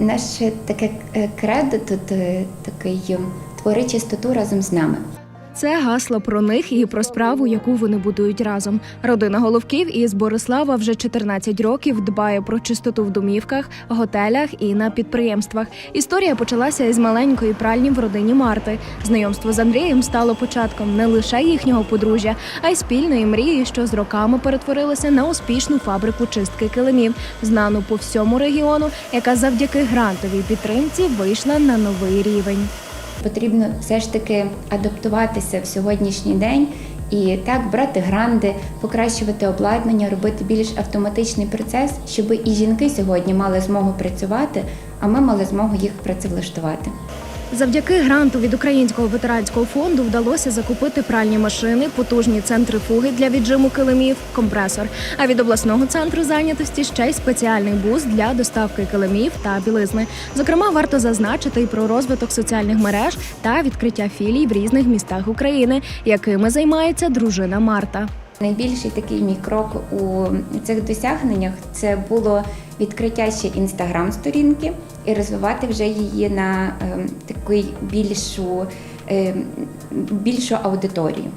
Наше таке е, кредо тут такий е, твори чистоту разом з нами. Це гасло про них і про справу, яку вони будують разом. Родина Головків із Борислава вже 14 років дбає про чистоту в домівках, готелях і на підприємствах. Історія почалася із маленької пральні в родині Марти. Знайомство з Андрієм стало початком не лише їхнього подружжя, а й спільної мрії, що з роками перетворилася на успішну фабрику чистки килимів, знану по всьому регіону, яка завдяки грантовій підтримці вийшла на новий рівень. Потрібно все ж таки адаптуватися в сьогоднішній день і так брати гранди, покращувати обладнання, робити більш автоматичний процес, щоб і жінки сьогодні мали змогу працювати, а ми мали змогу їх працевлаштувати. Завдяки гранту від Українського ветеранського фонду вдалося закупити пральні машини, потужні центрифуги для віджиму килимів, компресор. А від обласного центру зайнятості ще й спеціальний бус для доставки килимів та білизни. Зокрема, варто зазначити і про розвиток соціальних мереж та відкриття філій в різних містах України, якими займається дружина Марта. Найбільший такий мій крок у цих досягненнях це було відкриття ще інстаграм-сторінки і розвивати вже її на е, такий більшу, е, більшу аудиторію.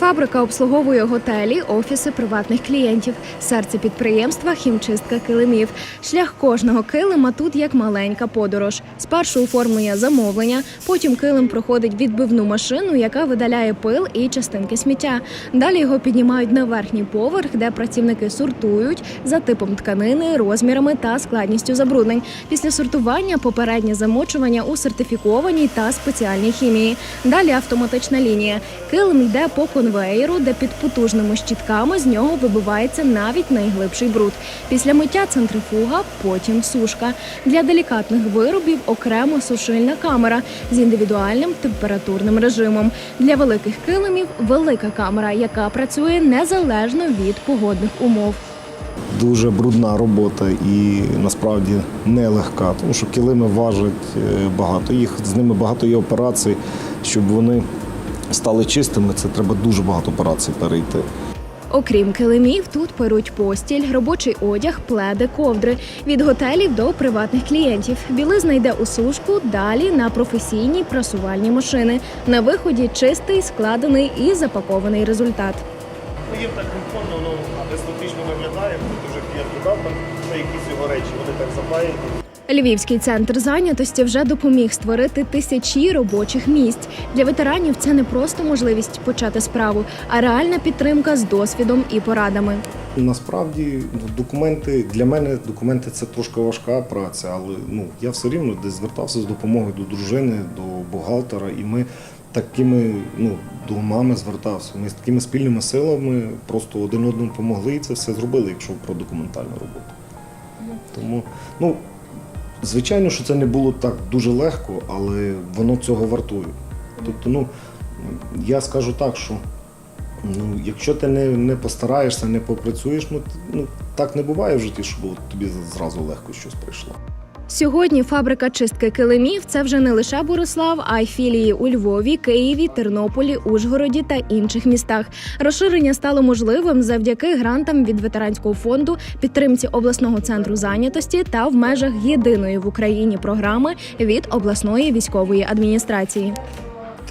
Фабрика обслуговує готелі, офіси приватних клієнтів, серце підприємства, хімчистка килимів. Шлях кожного килима тут як маленька подорож. Спершу оформлення замовлення, потім килим проходить відбивну машину, яка видаляє пил і частинки сміття. Далі його піднімають на верхній поверх, де працівники сортують за типом тканини, розмірами та складністю забруднень. Після сортування попереднє замочування у сертифікованій та спеціальній хімії. Далі автоматична лінія. Килим йде по конвеєру, де під потужними щітками з нього вибивається навіть найглибший бруд. Після миття центрифуга, потім сушка. Для делікатних виробів окремо сушильна камера з індивідуальним температурним режимом. Для великих килимів велика камера, яка працює незалежно від погодних умов. Дуже брудна робота і насправді нелегка, тому що килими важать е, багато. Їх з ними багато є операцій, щоб вони стали чистими. Це треба дуже багато операцій перейти. Окрім килимів, тут перуть постіль, робочий одяг, пледи, ковдри від готелів до приватних клієнтів. Білизна йде у сушку, далі на професійні прасувальні машини. На виході чистий, складений і запакований результат. Ну, їм так комфортно, воно естетично виглядає, ти вже клієнт додав там на якісь його речі, вони так запаяні. Львівський центр зайнятості вже допоміг створити тисячі робочих місць. Для ветеранів це не просто можливість почати справу, а реальна підтримка з досвідом і порадами. Насправді ну, документи для мене документи це трошки важка праця, але ну я все рівно десь звертався з допомогою до дружини, до бухгалтера, і ми такими ну до мами звертався. Ми з такими спільними силами просто один одному допомогли і це все зробили, якщо про документальну роботу. Тому ну звичайно, що це не було так дуже легко, але воно цього вартує. Тобто, ну я скажу так, що Ну, якщо ти не, не постараєшся, не попрацюєш, ну, ну так не буває в житті, щоб тобі зразу легко щось прийшло. Сьогодні фабрика чистки килимів це вже не лише Борислав, а й філії у Львові, Києві, Тернополі, Ужгороді та інших містах. Розширення стало можливим завдяки грантам від ветеранського фонду, підтримці обласного центру зайнятості та в межах єдиної в Україні програми від обласної військової адміністрації.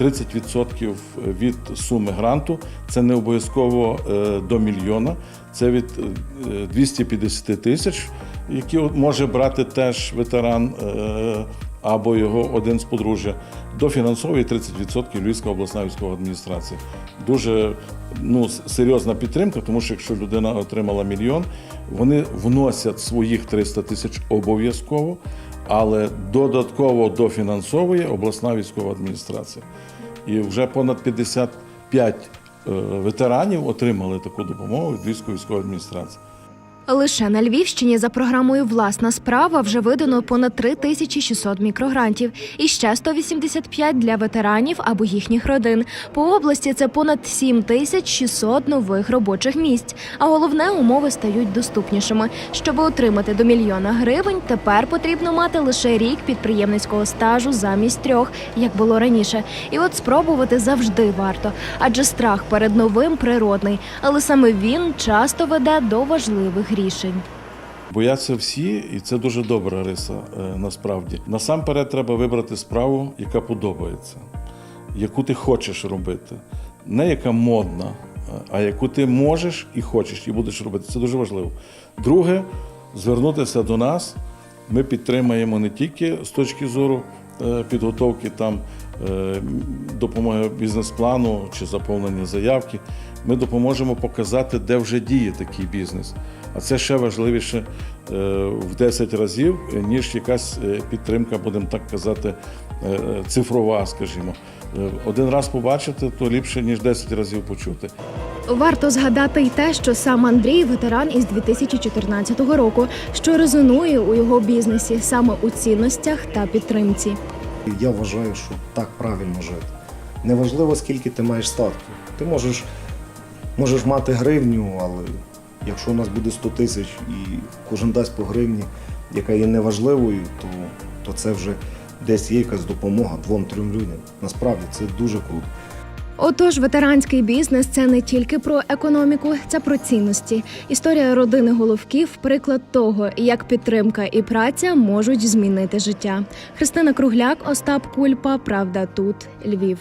30% від суми гранту це не обов'язково е, до мільйона, це від е, 250 тисяч, які може брати теж ветеран е, або його один з подружжя. Дофінансовує 30% Львівська обласна військова адміністрація. Дуже ну, серйозна підтримка, тому що якщо людина отримала мільйон, вони вносять своїх 300 тисяч обов'язково, але додатково дофінансовує обласна військова адміністрація. І вже понад 55 е, ветеранів отримали таку допомогу від військової військової адміністрації. Лише на Львівщині за програмою Власна справа вже видано понад 3600 мікрогрантів і ще 185 для ветеранів або їхніх родин. По області це понад 7600 нових робочих місць. А головне, умови стають доступнішими. Щоб отримати до мільйона гривень, тепер потрібно мати лише рік підприємницького стажу замість трьох, як було раніше. І от спробувати завжди варто, адже страх перед новим природний, але саме він часто веде до важливих рішень. Бояться всі, і це дуже добра риса е, насправді. Насамперед треба вибрати справу, яка подобається, яку ти хочеш робити, не яка модна, е, а яку ти можеш і хочеш, і будеш робити. Це дуже важливо. Друге, звернутися до нас. Ми підтримаємо не тільки з точки зору е, підготовки там допомоги бізнес-плану чи заповнення заявки. Ми допоможемо показати, де вже діє такий бізнес. А це ще важливіше е, в 10 разів, ніж якась е, підтримка, будемо так казати, е, е, цифрова, скажімо. Е, Один раз побачити, то ліпше, ніж 10 разів почути. Варто згадати й те, що сам Андрій ветеран із 2014 року, що резонує у його бізнесі саме у цінностях та підтримці. Я вважаю, що так правильно жити. Неважливо, скільки ти маєш статків. Ти можеш, можеш мати гривню, але якщо у нас буде 100 тисяч і кожен дасть по гривні, яка є неважливою, то, то це вже десь є якась допомога двом-трьом людям. Насправді це дуже круто. Отож, ветеранський бізнес це не тільки про економіку, це про цінності. Історія родини головків приклад того, як підтримка і праця можуть змінити життя. Христина Кругляк, Остап Кульпа. Правда, тут Львів.